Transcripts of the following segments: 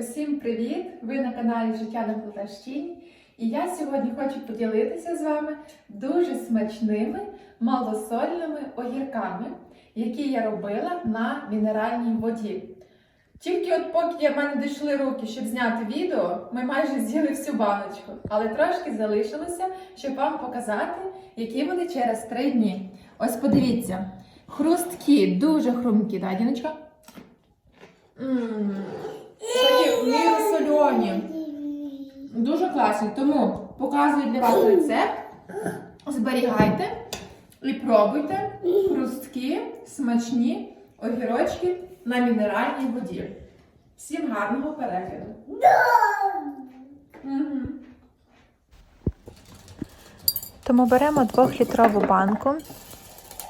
Всім привіт! Ви на каналі Життя на Полтавщині. І я сьогодні хочу поділитися з вами дуже смачними малосольними огірками, які я робила на мінеральній воді. Тільки от поки в мене дійшли руки, щоб зняти відео, ми майже з'їли всю баночку, але трошки залишилося, щоб вам показати, які вони через три дні. Ось подивіться, хрусткі, дуже хрумкі, да, Діночка? М, Такі. Дуже класні. Тому показую для вас рецепт. Зберігайте і пробуйте хрусткі, смачні огірочки на мінеральній воді. Всім гарного перегляду. Тому беремо 2-літрову банку,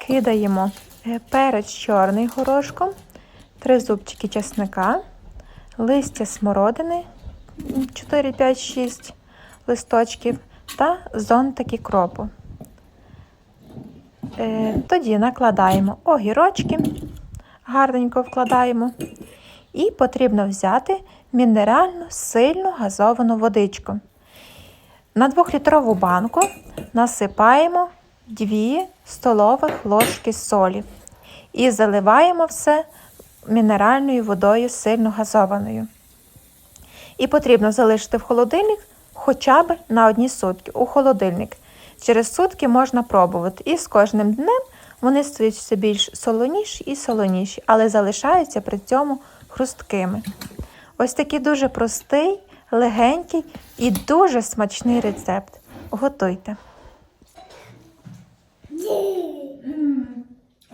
кидаємо перець чорний горошком, 3 зубчики чесника, листя смородини 4, 5, 6 листочків та зонтики кропу. Е, Тоді накладаємо огірочки, гарненько вкладаємо. І потрібно взяти мінеральну сильну газовану водичку. На 2-літрову банку насипаємо 2 столових ложки солі і заливаємо все мінеральною водою сильно газованою. І потрібно залишити в холодильник хоча б на одні сутки у холодильник. Через сутки можна пробувати. І з кожним днем вони стають все більш солоніші і солоніші, але залишаються при цьому хрусткими. Ось такий дуже простий, легенький і дуже смачний рецепт. Готуйте.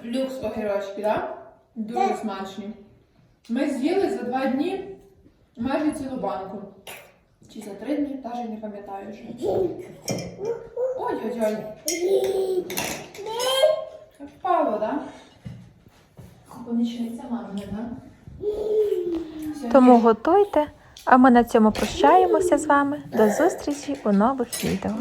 Люкс огірочки, так? Дуже смачні. Ми з'їли за два дні майже цілу банку. Чи за три дні, навіть не пам'ятаю вже. Ой-ой-ой. Впало, так? Помічниця мамина, так? Тому готуйте, а ми на цьому прощаємося з вами. До зустрічі у нових відео.